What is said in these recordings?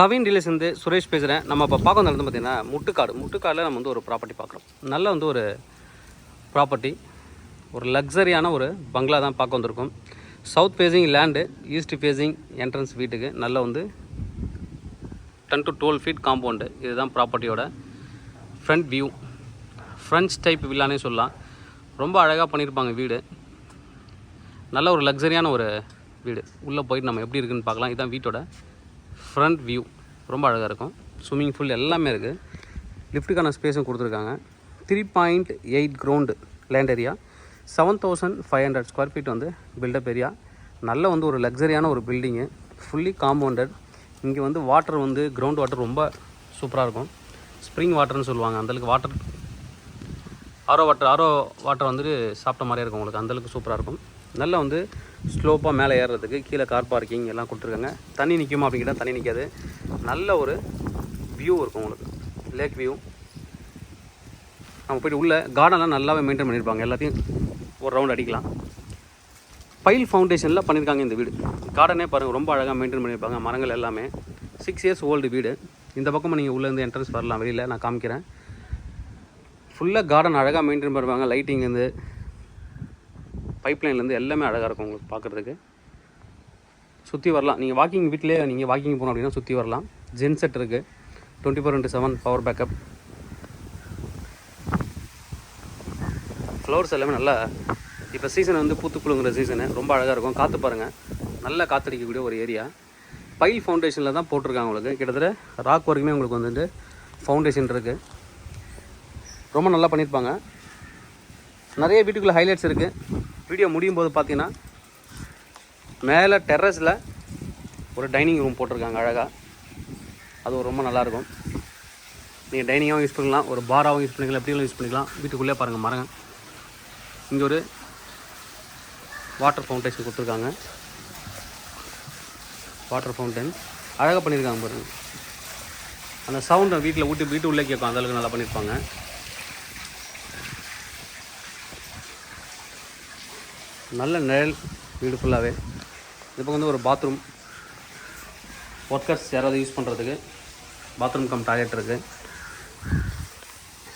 Kavin dealers வந்து சுரேஷ் பேசுகிறேன் நம்ம இப்போ பார்க்க வந்து பார்த்தீங்கன்னா முட்டுக்காடு. முட்டுக்காடில் நம்ம வந்து ஒரு ப்ராப்பர்ட்டி பார்க்குறோம். நல்ல வந்து ஒரு ப்ராப்பர்ட்டி ஒரு லக்ஸரியான ஒரு பங்களா தான் பார்க்க வந்திருக்கோம். South facing land east facing entrance வீட்டுக்கு நல்ல வந்து ten to twelve feet compound இதுதான் ப்ராப்பர்ட்டியோட ஃப்ரண்ட் வியூ ஃப்ரெஞ்ச் டைப் வில்லானே சொல்லலாம். ரொம்ப அழகாக பண்ணியிருப்பாங்க வீடு. நல்ல ஒரு லக்ஸரியான ஒரு வீடு. உள்ளே போயிட்டு நம்ம எப்படி இருக்குன்னு பார்க்கலாம். இதுதான் வீட்டோட ஃப்ரண்ட் வியூ ரொம்ப அழகாக இருக்கும். ஸ்விம்மிங் பூல் எல்லாமே இருக்குது லிஃப்ட்டுக்கான ஸ்பேஸும் கொடுத்துருக்காங்க. Three point eight ground land area seven thousand five hundred square feet வந்து பில்டப் ஏரியா நல்ல வந்து ஒரு லக்ஸரியான ஒரு பில்டிங்கு ஃபுல்லி காம்பவுண்டட் இங்கே வந்து வாட்டர் வந்து கிரவுண்ட் வாட்டர் ரொம்ப சூப்பராக இருக்கும். ஸ்ப்ரிங் வாட்டர்னு சொல்லுவாங்க. அந்தளவுக்கு water RO water RO water வந்துட்டு சாப்பிட்ட மாதிரியே இருக்கும் உங்களுக்கு. அந்தளவுக்கு சூப்பராக இருக்கும். நல்லா வந்து ஸ்லோப்பாக மேலே ஏறுறதுக்கு கீழே கார் பார்க்கிங் எல்லாம் கொடுத்துருக்காங்க. தண்ணி நிற்குமா அப்படிங்கிட்ட தண்ணி நிற்காது நல்ல ஒரு வியூ இருக்கும் உங்களுக்கு. லேக் வியூ நம்ம போய்ட்டு உள்ள கார்டன்லாம் நல்லாவே மெயின்டைன் பண்ணியிருப்பாங்க எல்லாத்தையும் ஒரு ரவுண்ட் அடிக்கலாம். பைல் ஃபவுண்டேஷனில் பண்ணியிருக்காங்க இந்த வீடு. கார்டனே பாருங்கள் ரொம்ப அழகாக மெயின்டைன் பண்ணியிருப்பாங்க மரங்கள் எல்லாமே. சிக்ஸ் இயர்ஸ் ஓல்டு வீடு. இந்த பக்கமாக நீங்கள் உள்ளேருந்து என்ட்ரன்ஸ் வரலாம். வெளியில் நான் காமிக்கிறேன். ஃபுல்லாக கார்டன் அழகாக மெயின்டைன் பண்ணுவாங்க லைட்டிங் பைப்லைன்லேருந்து எல்லாமே அழகாக இருக்கும் உங்களுக்கு பார்க்குறதுக்கு. சுற்றி வரலாம். நீங்கள் வாக்கிங் வீட்டிலே நீங்கள் வாக்கிங் போகணும் அப்படின்னா சுற்றி வரலாம். ஜென் செட் இருக்குது twenty four into seven power backup flowers எல்லாமே நல்லா இப்போ சீசன் வந்து பூத்துக்குழுங்கிற சீசனு ரொம்ப அழகாக இருக்கும். காற்று பாருங்கள் நல்லா காற்றடிக்கக்கூடிய ஒரு ஏரியா பைல் ஃபவுண்டேஷனில் தான் போட்டிருக்காங்க உங்களுக்கு. கிட்டத்தட்ட ராக் வரைக்குமே உங்களுக்கு வந்துட்டு ஃபவுண்டேஷன் இருக்குது ரொம்ப நல்லா பண்ணியிருப்பாங்க. நிறைய வீட்டுக்குள்ளே ஹைலைட்ஸ் இருக்குது வீடியோ முடியும் போது பார்த்தீங்கன்னா மேலே டெர்ரஸில் ஒரு டைனிங் ரூம் போட்டிருக்காங்க அழகாக அது ரொம்ப நல்லாயிருக்கும். நீங்கள் டைனிங்காகவும் யூஸ் பண்ணிக்கலாம் ஒரு பாராகவும் யூஸ் பண்ணிக்கலாம் எப்படியும் யூஸ் பண்ணிக்கலாம் வீட்டுக்குள்ளே பாருங்கள் மரங்க. இங்கே ஒரு வாட்டர் ஃபவுண்டேஷன் கொடுத்துருக்காங்க. வாட்டர் ஃபவுண்டன் அழகாக பண்ணியிருக்காங்க பாருங்கள் அந்த சவுண்டை வீட்டில் ஊட்டி வீட்டு உள்ளே கேட்கும். அந்தளவுக்கு நல்லா பண்ணியிருப்பாங்க. நல்ல நிழல் வீடு ஃபுல்லாகவே இது பக்கம் வந்து ஒரு பாத்ரூம் ஒர்க்கர்ஸ் யாராவது யூஸ் பண்ணுறதுக்கு பாத்ரூம் கம் டாய்லெட் இருக்குது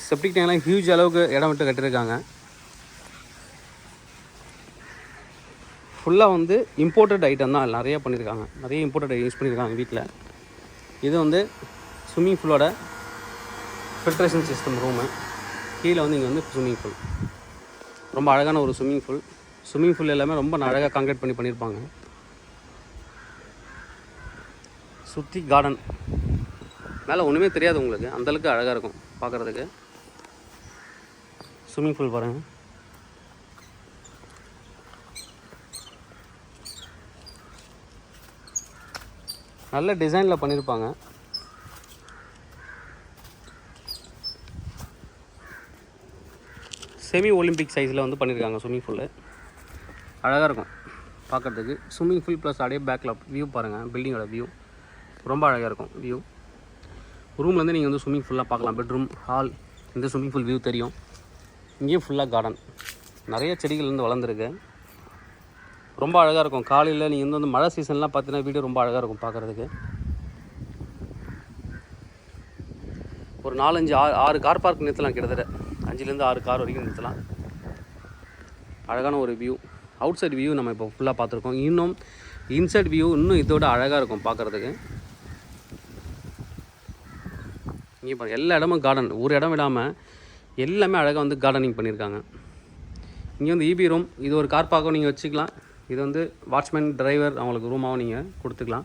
செப்டிக் டேங்க்லாம் ஹியூஜ் அளவுக்கு இடம் விட்டு கட்டியிருக்காங்க. ஃபுல்லாக வந்து இம்போர்ட்டட் ஐட்டம் தான் நிறைய பண்ணியிருக்காங்க. நிறைய இம்போர்ட்டட் யூஸ் பண்ணியிருக்காங்க வீட்டில் இது வந்து ஸ்விம்மிங் ஃபூலோட ஃபில்ட்ரேஷன் சிஸ்டம் ரூமு கீழே வந்து இங்கே வந்து ஸ்விம்மிங் ஃபூல் ரொம்ப அழகான ஒரு ஸ்விம்மிங் ஃபூல் ஸ்விம்மிங் பூல் எல்லாமே ரொம்ப அழகாக காங்கிரீட் பண்ணி பண்ணியிருப்பாங்க சுற்றி கார்டன் மேலே ஒன்றுமே தெரியாது உங்களுக்கு. அந்தளவுக்கு அழகாக இருக்கும் பார்க்குறதுக்கு ஸ்விம்மிங் பூல் பாருங்கள் நல்ல டிசைனில் பண்ணியிருப்பாங்க செமி ஒலிம்பிக் சைஸில் வந்து பண்ணியிருக்காங்க ஸ்விம்மிங் பூலு அழகாக இருக்கும் பார்க்குறதுக்கு. ஸ்விம்மிங் ஃபுல் ப்ளஸ் அப்படியே பேக்கில் வியூ பாருங்கள் பில்டிங்கோட வியூ ரொம்ப அழகாக இருக்கும் வியூ ரூம்லேருந்து நீங்கள் வந்து ஸ்விம்மிங் ஃபுல்லாக பார்க்கலாம். பெட்ரூம் ஹால் இந்த ஸ்விம்மிங் ஃபுல் வியூ தெரியும். இங்கேயும் ஃபுல்லாக கார்டன் நிறைய செடிகள் வந்து வளர்ந்துருக்கு. ரொம்ப அழகாக இருக்கும். காலையில் நீங்கள் வந்து வந்து மழை சீசன்லாம் பார்த்தீங்கன்னா வீடு ரொம்ப அழகாக இருக்கும் பார்க்குறதுக்கு. ஒரு நாலஞ்சு ஆறு ஆறு கார் பார்க் நிறுத்தலாம் கிட்டத்தட்ட. அஞ்சுலேருந்து ஆறு கார் வரைக்கும் நிறுத்தலாம். அழகான ஒரு வியூ அவுட் சைட் வியூ நம்ம இப்போ ஃபுல்லாக பார்த்துருக்கோம். இன்னும் இன்சைட் வியூ இன்னும் இதோட அழகாக இருக்கும் பார்க்குறதுக்கு. இங்கே பாருங்கள் எல்லா இடமும் கார்டன் ஒரு இடம் விடாமல் எல்லாமே அழகாக வந்து கார்டனிங் பண்ணியிருக்காங்க இங்கே வந்து இபி ரூம் இது ஒரு கார் பார்க்கவும் நீங்கள் வச்சுக்கலாம். இது வந்து வாட்ச்மேன் டிரைவர் அவங்களுக்கு ரூமாகவும் நீங்கள் கொடுத்துக்கலாம்.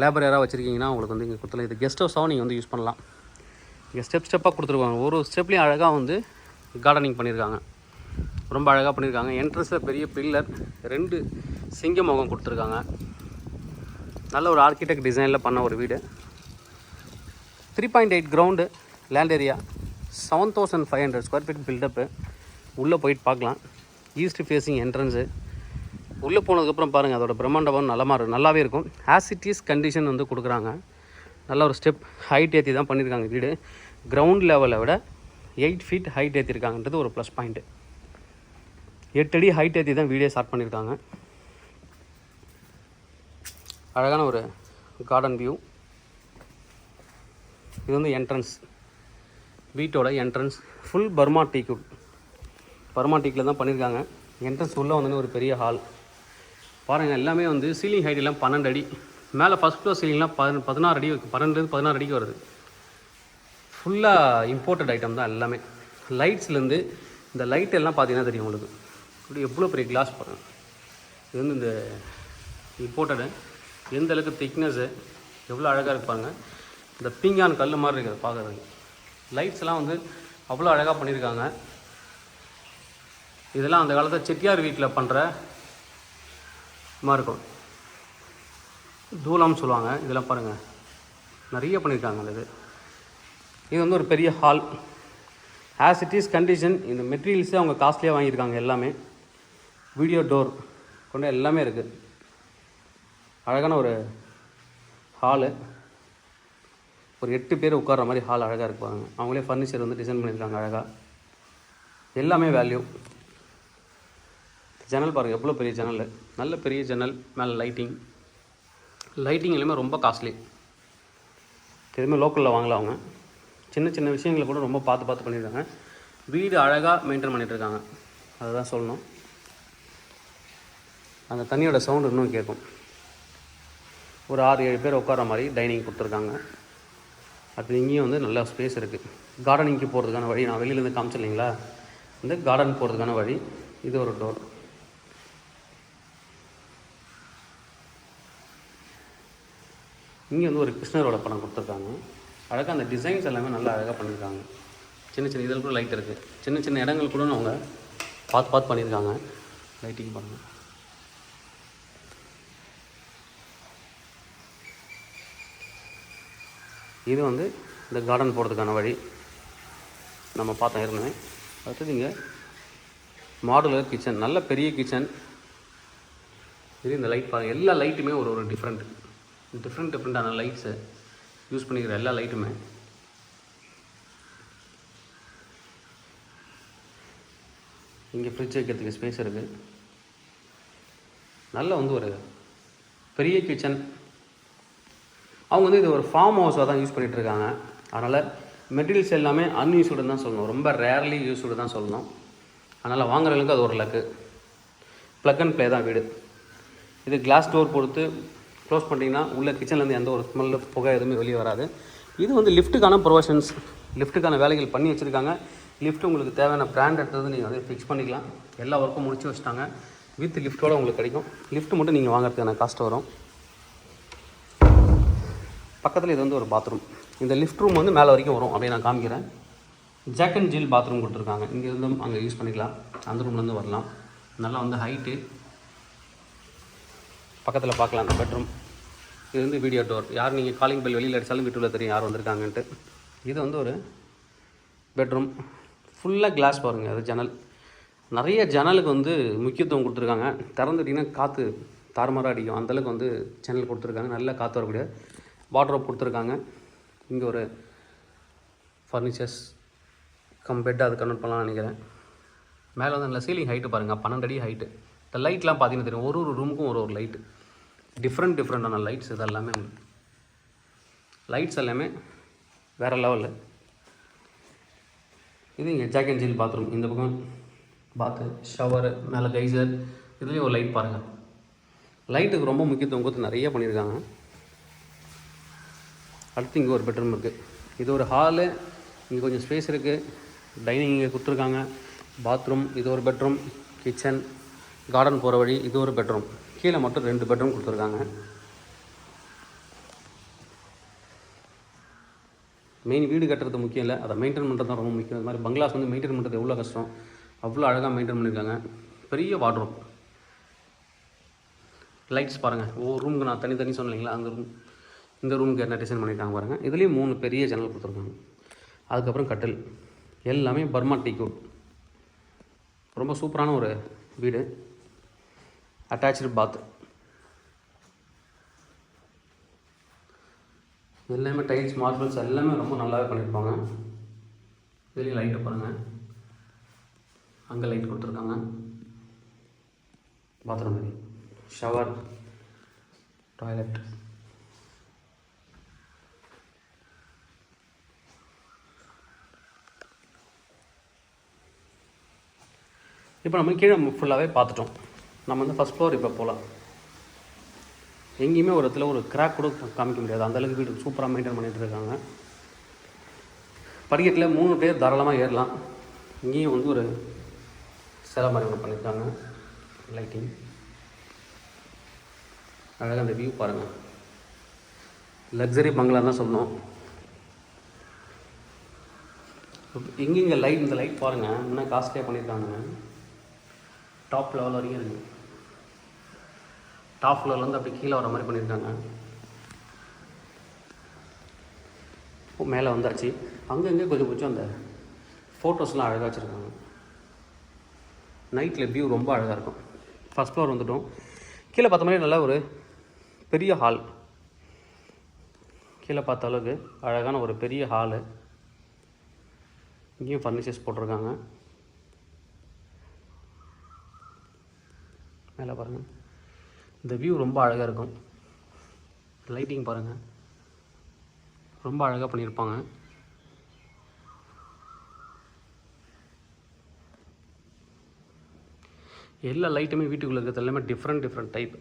லேபர் யாராவது வச்சுருக்கீங்கன்னா அவங்களுக்கு வந்து இங்கே கொடுத்துலாம். இது கெஸ்ட் ஹவுஸாகவும் நீங்கள் வந்து யூஸ் பண்ணலாம். இங்கே ஸ்டெப் ஸ்டெப்பாக கொடுத்துருக்காங்க. ஒரு ஸ்டெப்லேயும் அழகாக வந்து கார்டனிங் பண்ணியிருக்காங்க ரொம்ப அழகாக பண்ணியிருக்காங்க என்ட்ரன்ஸில் பெரிய பில்லர் ரெண்டு சிங்க முகம் கொடுத்துருக்காங்க. நல்ல ஒரு ஆர்கிடெக்ட் டிசைனில் பண்ண ஒரு வீடு. Three point eight ground land area seven thousand five hundred square feet buildup உள்ளே போயிட்டு பார்க்கலாம். ஈஸ்ட் ஃபேஸிங் என்ட்ரன்ஸு உள்ளே போனதுக்கப்புறம் பாருங்கள் அதோட பிரம்மாண்டபம் நல்லமா இருக்கும் நல்லாவே இருக்கும். ஆசிட்டிஸ் கண்டிஷன் வந்து கொடுக்குறாங்க. நல்ல ஒரு ஸ்டெப் ஹைட் ஏற்றி தான் பண்ணியிருக்காங்க வீடு. கிரவுண்ட் லெவலை விட எயிட் ஃபீட் ஹைட் ஏற்றிருக்காங்கன்றது ஒரு ப்ளஸ் பாயிண்ட்டு எட்டடி ஹைட் ஏற்றி தான் வீடியோ ஸ்டார்ட் பண்ணியிருக்காங்க அழகான ஒரு கார்டன் வியூ இது வந்து என்ட்ரன்ஸ் வீட்டோட entrance full Burma teakwood Burma டீக்கில் தான் பண்ணியிருக்காங்க என்ட்ரன்ஸ் உள்ளே வந்து ஒரு பெரிய ஹால் பாருங்கள் எல்லாமே வந்து சீலிங் ஹைட் எல்லாம் பன்னெண்டு அடி. மேலே ஃபஸ்ட் ஃப்ளோர் சீலிங்லாம் பதின பதினாறு அடி பன்னெண்டு பதினாறு அடிக்கு வருது. ஃபுல்லாக இம்போர்ட்டட் ஐட்டம் தான் எல்லாமே. லைட்ஸ்லேருந்து இந்த லைட் எல்லாம் பார்த்தீங்கன்னா தெரியும் உங்களுக்கு. இப்படி எவ்வளோ பெரிய கிளாஸ் பாருங்கள் இது வந்து இந்த இம்போர்ட்டடு எந்த அளவுக்கு திக்னஸ்ஸு எவ்வளோ அழகாக இருப்பாங்க இந்த பீங்கான் கல் மாதிரி இருக்குது பார்க்குறதுக்கு. லைட்ஸ்லாம் வந்து அவ்வளோ அழகாக பண்ணியிருக்காங்க. இதெல்லாம் அந்த காலத்தில் செட்டியார் வீட்டில் பண்ணுற மாதிரி இருக்கும். தூளம்னு சொல்லுவாங்க இதெல்லாம் பாருங்கள் நிறைய பண்ணியிருக்காங்க அந்த இது. இது வந்து ஒரு பெரிய hall as it is condition இந்த மெட்டீரியல்ஸே அவங்க காஸ்ட்லியாக வாங்கியிருக்காங்க எல்லாமே. வீடியோ டோர் கொண்டு எல்லாமே இருக்குது அழகான ஒரு ஹாலு ஒரு எட்டு பேர் உட்கார்ற மாதிரி ஹால் அழகாக இருப்பாங்க அவங்களே ஃபர்னிச்சர் வந்து டிசைன் பண்ணியிருக்காங்க அழகாக எல்லாமே வேல்யூ ஜன்னல் பாருங்கள் எவ்வளோ பெரிய ஜன்னல் நல்ல பெரிய ஜன்னல் மேலே லைட்டிங் லைட்டிங் எல்லாமே ரொம்ப காஸ்ட்லி எதுவுமே லோக்கலில் வாங்கலாம் அவங்க. சின்ன சின்ன விஷயங்களை கூட ரொம்ப பார்த்து பார்த்து பண்ணியிருக்காங்க. வீடு அழகாக மெயின்டைன் பண்ணிகிட்ருக்காங்க இருக்காங்க. அதுதான் சொல்லணும். அந்த தண்ணியோட சவுண்டு இன்னும் கேட்கும். ஒரு ஆறு ஏழு பேர் உட்கார மாதிரி டைனிங் கொடுத்துருக்காங்க. அப்படி இங்கேயும் வந்து நல்லா ஸ்பேஸ் இருக்குது கார்டனிங்க்கு போகிறதுக்கான வழி நான் வெளியிலேருந்து காமிச்சிடலைங்களா? வந்து இந்த கார்டன் போகிறதுக்கான வழி இது ஒரு டோர் இங்கே வந்து ஒரு கிருஷ்ணரோட படம் கொடுத்துருக்காங்க. அழகாக அந்த டிசைன்ஸ் எல்லாமே நல்லா அழகாக பண்ணியிருக்காங்க. சின்ன சின்ன இதில் கூட லைட் இருக்குது சின்ன சின்ன இடங்கள் கூட அவங்க பார்த்து பார்த்து பண்ணியிருக்காங்க. லைட்டிங் பண்ணுங்கள் இது வந்து இந்த கார்டன் போகிறதுக்கான வழி. நம்ம பார்த்தோம் ஏற்கனவே. அடுத்தது இங்கே மாடுலர் கிச்சன் நல்ல பெரிய கிச்சன் இது இந்த லைட் பாருங்கள் எல்லா லைட்டுமே ஒரு ஒரு டிஃப்ரெண்ட் டிஃப்ரெண்ட் டிஃப்ரெண்ட்டான லைட்ஸு யூஸ் பண்ணிக்கிற எல்லா லைட்டுமே இங்கே ஃப்ரிட்ஜ் வைக்கிறதுக்கு ஸ்பேஸ் இருக்குது நல்ல வந்து ஒரு பெரிய கிச்சன் அவங்க வந்து இது ஒரு ஃபார்ம் ஹவுஸாக தான் யூஸ் பண்ணிகிட்டு இருக்காங்க அதனால் மெட்டீரியல்ஸ் எல்லாமே அன்யூஸ்டு தான் சொல்லணும். ரொம்ப ரேர்லி யூஸ்டு தான் சொல்லணும். அதனால் வாங்குறவங்களுக்கு அது ஒரு லக்கு ப்ளக் அண்ட் ப்ளே தான் வீடு. இது கிளாஸ் டோர் பொறுத்து க்ளோஸ் பண்ணிட்டீங்கன்னா உள்ள கிச்சன்லேருந்து எந்த ஒரு ஸ்மெல்லு புகை எதுவுமே வெளியே வராது. இது வந்து லிஃப்ட்டுக்கான ப்ரொவஷன்ஸ் லிஃப்ட்டுக்கான வேலைகள் பண்ணி வச்சுருக்காங்க. லிஃப்ட் உங்களுக்கு தேவையான பிராண்ட் எடுத்தது நீங்கள் வந்து ஃபிக்ஸ் பண்ணிக்கலாம். எல்லா ஒர்க்கும் முடிச்சு வச்சுட்டாங்க. வித் லிஃப்ட்டோட உங்களுக்கு கிடைக்கும். லிஃப்ட் மட்டும் நீங்கள் வாங்குறதுக்கான காஸ்ட் வரும். பக்கத்தில் இது வந்து ஒரு பாத்ரூம் இந்த லிஃப்ட் ரூம் வந்து மேலே வரைக்கும் வரும். அப்படியே நான் காமிக்கிறேன். ஜாக் அண்ட் ஜில் பாத்ரூம் கொடுத்துருக்காங்க. இங்கே இருந்தும் அங்கே யூஸ் பண்ணிக்கலாம். அந்த ரூம்லேருந்து வரலாம். நல்லா வந்து ஹைட்டு பக்கத்தில் பார்க்கலாம். அந்த பெட்ரூம் இது வந்து வீடியோ டோர் யார் நீங்கள் காலிங் பெல் வெளியில் அடித்தாலும் வீட்டுக்குள்ளே தெரியும் யார் வந்திருக்காங்கன்ட்டு. இது வந்து ஒரு பெட்ரூம் ஃபுல்லாக கிளாஸ் பாருங்கள் அது ஜன்னல். நிறைய ஜன்னலுக்கு வந்து முக்கியத்துவம் கொடுத்துருக்காங்க. திறந்துட்டிங்கன்னா காற்று தாறுமாறாக அடிக்கும். அந்தளவுக்கு வந்து ஜன்னல் கொடுத்துருக்காங்க. நல்ல காற்று வரக்கூடிய வாட்ரோப் கொடுத்துருக்காங்க. இங்கே ஒரு ஃபர்னிச்சர்ஸ் கம் பெட் அது கன்வெர்ட் பண்ணலாம்னு நினைக்கிறேன். மேலே வந்து நல்ல சீலிங் ஹைட்டு பாருங்கள் பன்னெண்டு அடி ஹைட்டு இந்த லைட்லாம் பார்த்தீங்கன்னா தெரியும் ஒரு ஒரு ரூமுக்கும் ஒரு ஒரு லைட்டு டிஃப்ரெண்ட் டிஃப்ரெண்டான லைட்ஸ் இது எல்லாமே லைட்ஸ் எல்லாமே வேறு லெவலில் இது இங்கே ஜாக் அண்ட் ஜில் பாத்ரூம் இந்த பக்கம் பாத்து ஷவர் மேலே கைசர் இதுலேயும் ஒரு லைட் பாருங்கள் லைட்டுக்கு ரொம்ப முக்கியத்துவம் கொடுத்து நிறைய பண்ணியிருக்காங்க. அடுத்து இங்கே ஒரு பெட்ரூம் இருக்குது இது ஒரு ஹாலு இங்கே கொஞ்சம் ஸ்பேஸ் இருக்குது டைனிங் இங்கே கொடுத்துருக்காங்க. பாத்ரூம் இது ஒரு பெட்ரூம் கிச்சன் கார்டன் போகிற வழி இது ஒரு பெட்ரூம் கீழே மட்டும் ரெண்டு பெட்ரூம் கொடுத்துருக்காங்க. மெயின் வீடு கட்டுறது முக்கியம் இல்லை. அதை மெயின்டைன் பண்ணுறது தான் ரொம்ப முக்கியம். இது மாதிரி பங்களாஸ் வந்து மெயின்டைன் பண்ணுறது எவ்வளோ கஷ்டம்? அவ்வளோ அழகாக மெயின்டைன் பண்ணியிருக்காங்க பெரிய வாட்ரூம் லைட்ஸ் பாருங்கள் ஒவ்வொரு ரூமுக்கு நான் தனி தனி சொன்னீங்களா அந்த ரூம் இந்த ரூமுக்கு என்ன டிசைன் பண்ணியிருக்காங்க பாருங்கள் இதுலேயும் மூணு பெரிய ஜன்னல் கொடுத்துருக்காங்க. அதுக்கப்புறம் கட்டில். எல்லாமே பர்மா டீக்கூட் ரொம்ப சூப்பரான ஒரு வீடு. அட்டாச்சு பாத் எல்லாமே டைல்ஸ் மார்பிள்ஸ் எல்லாமே ரொம்ப நல்லாவே பண்ணியிருப்பாங்க இதுலேயும் லைட்டு பாருங்கள் அங்கே லைட் கொடுத்துருக்காங்க. பாத்ரூம் ஷவர் டாய்லெட் இப்போ நம்ம கீழே ஃபுல்லாகவே பார்த்துட்டோம். நம்ம வந்து ஃபஸ்ட் ஃப்ளோர் இப்போ போகலாம் எங்கேயுமே ஒரு இடத்துல ஒரு கிராக் கூட காமிக்க முடியாது. அந்தளவுக்கு வீடு சூப்பராக மெயின்டைன் பண்ணிகிட்டு இருக்காங்க. படிக்கட்டில் மூணு பேர் தாராளமாக ஏறலாம். இங்கேயும் வந்து ஒரு சிலை மாதிரி ஒன்று பண்ணியிருக்காங்க. லைட்டிங் அழகாக அந்த வியூ பாருங்கள் லக்ஸரி பங்களா தான் சொன்னோம் இங்கே லைட் இந்த லைட் பாருங்கள் இன்னும் காஸ்ட்லியாக பண்ணியிருக்காங்க. டாப் லெவல் வரைக்கும் இருக்குது டாப் ஃப்ளோர்லேருந்து அப்படி கீழே வர மாதிரி பண்ணியிருக்காங்க. மேலே வந்தாச்சு. அங்கங்கே கொஞ்சம் கொஞ்சம் அந்த ஃபோட்டோஸ்லாம் அழகாக வச்சுருக்காங்க. நைட்டில் வியூ ரொம்ப அழகாக இருக்கும். ஃபஸ்ட் ஃப்ளோர் வந்துட்டோம். கீழே பார்த்த மாதிரி நல்லா ஒரு பெரிய ஹால் கீழே பார்த்த அளவுக்கு அழகான ஒரு பெரிய ஹாலு இங்கேயும் ஃபர்னிச்சர்ஸ் போட்டிருக்காங்க. மேலே பாருங்கள் இந்த வியூ ரொம்ப அழகாக இருக்கும். லைட்டிங் பாருங்கள் ரொம்ப அழகாக பண்ணியிருப்பாங்க எல்லா லைட்டுமே வீட்டுக்குள்ளே இருக்கிறது எல்லாமே டிஃப்ரெண்ட் டிஃப்ரெண்ட் டைப்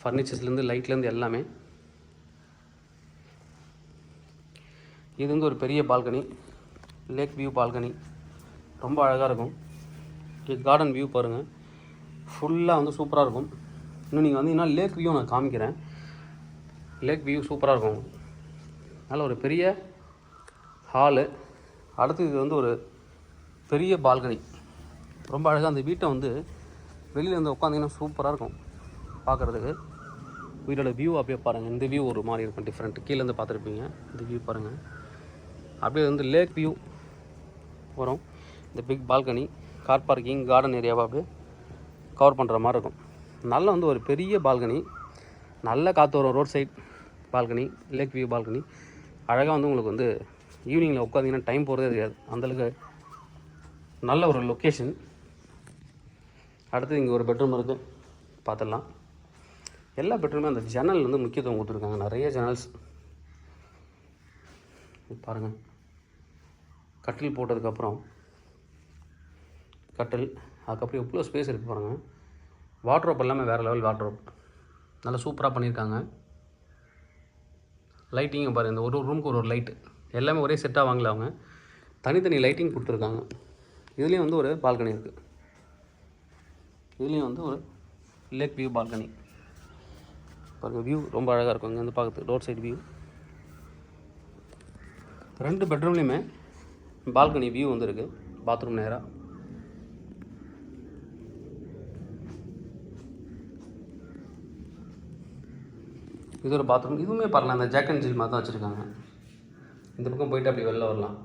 ஃபர்னிச்சர்ஸ்லேருந்து லைட்லேருந்து எல்லாமே. இது வந்து ஒரு பெரிய பால்கனி லேக் வியூ பால்கனி ரொம்ப அழகாக இருக்கும். கார்டன் வியூ பாருங்கள் ஃபுல்லாக வந்து சூப்பராக இருக்கும். இன்னும் நீங்கள் வந்தீங்கன்னா லேக் வியூ நான் காமிக்கிறேன். லேக் வியூ சூப்பராக இருக்கும். நல்ல ஒரு பெரிய ஹாலு அடுத்து இது வந்து ஒரு பெரிய பால்கனி ரொம்ப அழகாக அந்த வீட்டை வந்து வெளியில் வந்து உட்காந்திங்கன்னா சூப்பராக இருக்கும் பார்க்குறதுக்கு வீட்டோட வியூ அப்படியே பாருங்கள் இந்த வியூ ஒரு மாதிரி இருக்கும் டிஃப்ரெண்ட் கீழேருந்து பார்த்துருப்பீங்க. இந்த வியூ பாருங்கள் அப்படியே வந்து லேக் வியூ வரும். இந்த big balcony car parking garden ஏரியாவாக அப்படியே கவர் பண்ணுற மாதிரி இருக்கும். நல்ல வந்து ஒரு பெரிய பால்கனி நல்ல காற்று வரும் road side balcony lake view balcony அழகாக வந்து உங்களுக்கு வந்து ஈவினிங்கில் உட்காந்திங்கன்னா டைம் போகிறதே தெரியாது. அந்தளவுக்கு நல்ல ஒரு லொக்கேஷன் அடுத்து இங்கே ஒரு பெட்ரூம் இருக்குது பார்த்துடலாம். எல்லா பெட்ரூமே அந்த ஜன்னல் வந்து முக்கியத்துவம் கொடுத்துருக்காங்க. நிறைய ஜன்னல்ஸ் பாருங்கள் கட்டில் போட்டதுக்கப்புறம் கட்டில் அதுக்கப்புறம் எவ்வளோ ஸ்பேஸ் இருக்குது பாருங்கள் வாட்ரோப் எல்லாமே வேறு லெவல் வாட்ரோப் நல்லா சூப்பராக பண்ணியிருக்காங்க லைட்டிங்கும் பாருங்கள் இந்த ஒரு ஒரு ரூமுக்கு ஒரு ஒரு லைட்டு எல்லாமே ஒரே செட்டாக வாங்கல அவங்க. தனித்தனி லைட்டிங் கொடுத்துருக்காங்க. இதுலேயும் வந்து ஒரு பால்கனி இருக்குது இதுலேயும் வந்து ஒரு லேக் வியூ பால்கனி பாருங்கள் வியூ ரொம்ப அழகாக இருக்கும். இங்கே வந்து பார்க்குறது ரோட் சைடு வியூ ரெண்டு பெட்ரூம்லேயுமே பால்கனி வியூ வந்து இருக்குது பாத்ரூம் நேராக இது ஒரு பாத்ரூம் இதுவுமே பாருங்கள் அந்த ஜாக் அண்ட் ஜில் மாதிரி தான் வச்சுருக்காங்க. இந்த பக்கம் போயிட்டு அப்படி வெளில வரலாம்.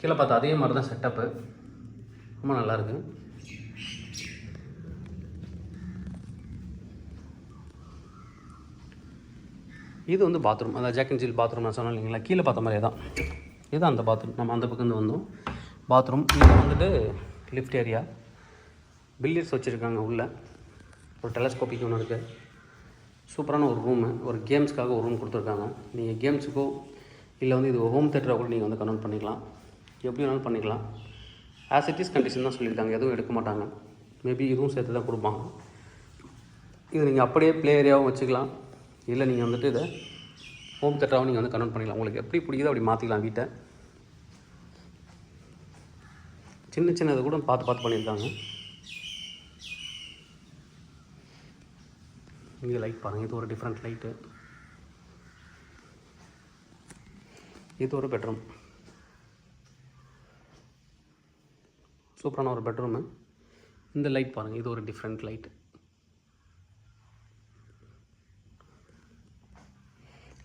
கீழே பார்த்தா அதே மாதிரி தான் செட்டப்பு ரொம்ப நல்லாயிருக்கு இது வந்து பாத்ரூம் அந்த ஜாக் அண்ட் ஜில் பாத்ரூம் நான் சொன்னேன் இல்லைங்களா? கீழே பார்த்த மாதிரியே தான். இதுதான் அந்த பாத்ரூம் நம்ம அந்த பக்கம் இருந்து வந்தோம். பாத்ரூம் இது வந்துட்டு லிஃப்ட் ஏரியா பில்லியர்ஸ் வச்சுருக்காங்க உள்ளே. ஒரு டெலஸ்கோப்பிக் ஒன்று இருக்குது சூப்பரான ஒரு ரூமு ஒரு கேம்ஸ்க்காக ஒரு ரூம் கொடுத்துருக்காங்க. நீங்கள் கேம்ஸுக்கோ இல்லை வந்து இது ஹோம் தேட்டராக கூட நீங்கள் வந்து கன்வெர்ட் பண்ணிக்கலாம். எப்படி வேணாலும் பண்ணிக்கலாம். ஆஸ் இட் இஸ் கண்டிஷன் தான் சொல்லியிருக்காங்க. எதுவும் எடுக்க மாட்டாங்க. மேபி இதுவும் சேர்த்து தான் கொடுப்பாங்க. இது நீங்கள் அப்படியே ப்ளே ஏரியாவும் வச்சுக்கலாம். இல்லை நீங்கள் வந்துட்டு இதை ஹோம் தேட்டராகவும் நீங்கள் வந்து கன்வெர்ட் பண்ணிக்கலாம். உங்களுக்கு எப்படி பிடிக்குதோ அப்படி மாற்றிக்கலாம் வீட்டை. சின்ன சின்னது கூட பார்த்து பார்த்து பண்ணியிருக்காங்க. இங்கே லைட் பாருங்கள் இது ஒரு டிஃப்ரெண்ட் லைட்டு இது ஒரு பெட்ரூம் சூப்பரான ஒரு பெட்ரூமு இந்த லைட் பாருங்கள் இது ஒரு டிஃப்ரெண்ட் லைட்டு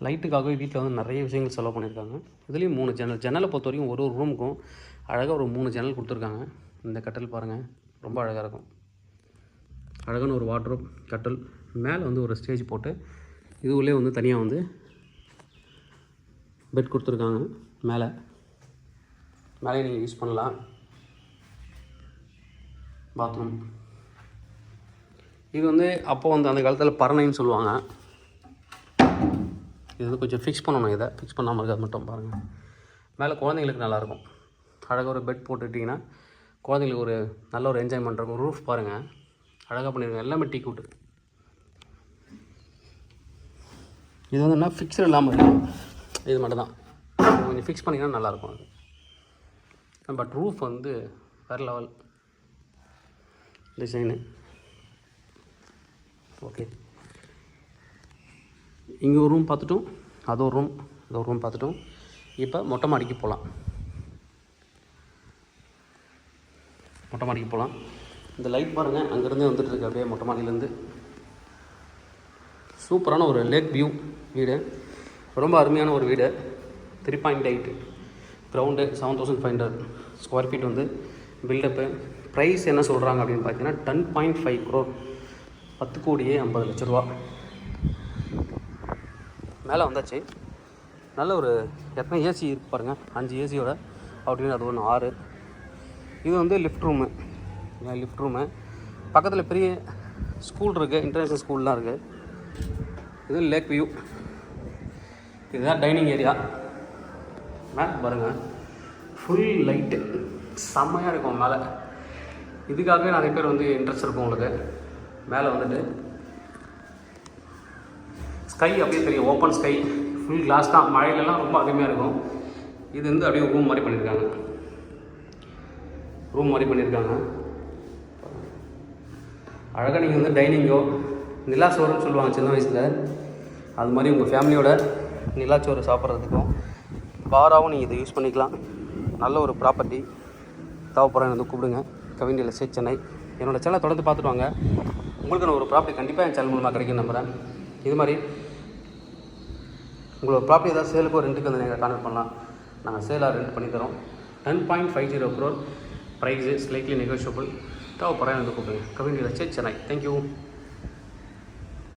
லைட்டுக்காகவே வீட்டில் வந்து நிறைய விஷயங்கள் செலவு பண்ணியிருக்காங்க. இதுலேயும் மூணு ஜன்னல் ஜன்னலை பொறுத்த வரைக்கும் ஒரு ஒரு ரூமுக்கும் அழகாக ஒரு மூணு ஜன்னல் கொடுத்துருக்காங்க. இந்த கட்டல் பாருங்கள் ரொம்ப அழகாக இருக்கும். அழகான ஒரு வாட்ரோப் கட்டல். மேலே வந்து ஒரு ஸ்டேஜ் போட்டு இது உள்ளே வந்து தனியாக வந்து பெட் கொடுத்துருக்காங்க மேலே. மேலே நீங்கள் யூஸ் பண்ணலாம். பாத்ரூம். இது வந்து அப்போது வந்து அந்த காலத்தில் பரணைன்னு சொல்லுவாங்க. இது வந்து கொஞ்சம் ஃபிக்ஸ் பண்ணணும் இதை. ஃபிக்ஸ் பண்ணாமல் இருக்கிறது மட்டும் பாருங்கள் மேலே குழந்தைங்களுக்கு நல்லாயிருக்கும். அழகாக ஒரு பெட் போட்டுட்டிங்கன்னா குழந்தைங்களுக்கு ஒரு நல்ல ஒரு என்ஜாய்மெண்ட் இருக்கும். ரூஃப் பாருங்கள் அழகாக பண்ணியிருக்காங்க எல்லாமே டீ கூட்டு. இது வந்து என்ன ஃபிக்ஸட் இல்லாமல் இருக்கும். இது மட்டும் தான் கொஞ்சம் ஃபிக்ஸ் பண்ணிங்கன்னா நல்லாயிருக்கும் அது. பட் ரூஃப் வந்து வேறு லெவல் டிசைனு ஓகே இங்கே ஒரு ரூம் பார்த்துட்டோம். அது ஒரு ரூம் அது ஒரு ரூம் பார்த்துட்டோம். இப்போ மொட்டை மாடிக்கு போகலாம் மொட்டை மாடிக்கு போகலாம் இந்த லைட் பாருங்கள் அங்கேருந்து வந்துட்டுருக்கு அப்படியே மொட்டை மாடியிலேருந்து. சூப்பரான ஒரு லேக் வியூ வீடு. ரொம்ப அருமையான ஒரு வீடு. Three point eight ground seven thousand five hundred square feet வந்து பில்டப்பு ப்ரைஸ் என்ன சொல்கிறாங்க அப்படின்னு பார்த்தீங்கன்னா டென் பாயிண்ட் ஃபைவ் க்ரோர் பத்து கோடியே ஐம்பது லட்ச ரூபா. மேலே வந்தாச்சு. நல்ல ஒரு எத்தனை ஏசி இருக்கு பாருங்கள் அஞ்சு ஏசியோட அப்படின்னு அது ஒன்று ஆறு. இது வந்து லிஃப்ட் ரூமு லிஃப்ட் ரூமு பக்கத்தில் பெரிய ஸ்கூல் இருக்குது இன்டர்நேஷ்னல் ஸ்கூல்லாம் இருக்குது இது லேக் வியூ இதுதான் டைனிங் ஏரியா மேலே பாருங்கள் ஃபுல் லைட்டு செம்மையாக இருக்கும் மேலே இதுக்காகவே நிறைய பேர் வந்து இன்ட்ரெஸ்ட் இருக்கும் உங்களுக்கு. மேலே வந்துட்டு. ஸ்கை அப்படியே தெரியும். ஓப்பன் ஸ்கை ஃபுல் கிளாஸ் தான். மழையிலலாம் ரொம்ப அருமையாக இருக்கும். இது வந்து அப்படியே ரூம் மாதிரி பண்ணியிருக்காங்க ரூம் மாதிரி பண்ணியிருக்காங்க அழகாக நீங்கள் வந்து டைனிங்கோ நிலா சோறுன்னு சொல்லுவாங்க சின்ன வயசில். அது மாதிரி உங்கள் ஃபேமிலியோட நிலாச்சோறு சாப்பிட்றதுக்கும் பாராவும் நீங்கள் இதை யூஸ் பண்ணிக்கலாம். நல்ல ஒரு ப்ராப்பர்ட்டி தேவைப்படுறேன் வந்து கூப்பிடுங்க. கவிஞர் சே சென்னை. என்னோடய சேனலை தொடர்ந்து பார்த்துட்டு வாங்க. உங்களுக்கு நான் ஒரு ப்ராப்பர்ட்டி கண்டிப்பாக என் சேனல் மூலமாக கிடைக்கும் நம்புகிறேன் இது மாதிரி உங்களோட ப்ராப்பர்ட்டி ஏதாவது சேலுக்கும் ரெண்டுக்கு வந்து நீங்கள் கான்டக்ட் பண்ணலாம். நாங்கள் சேலாக ரெண்ட் பண்ணி தரோம். Ten point five zero crore price slightly negotiable தேவைப்படுறேன் வந்து கூப்பிடுங்க. கவிஞர் சே சென்னை. தேங்க்யூ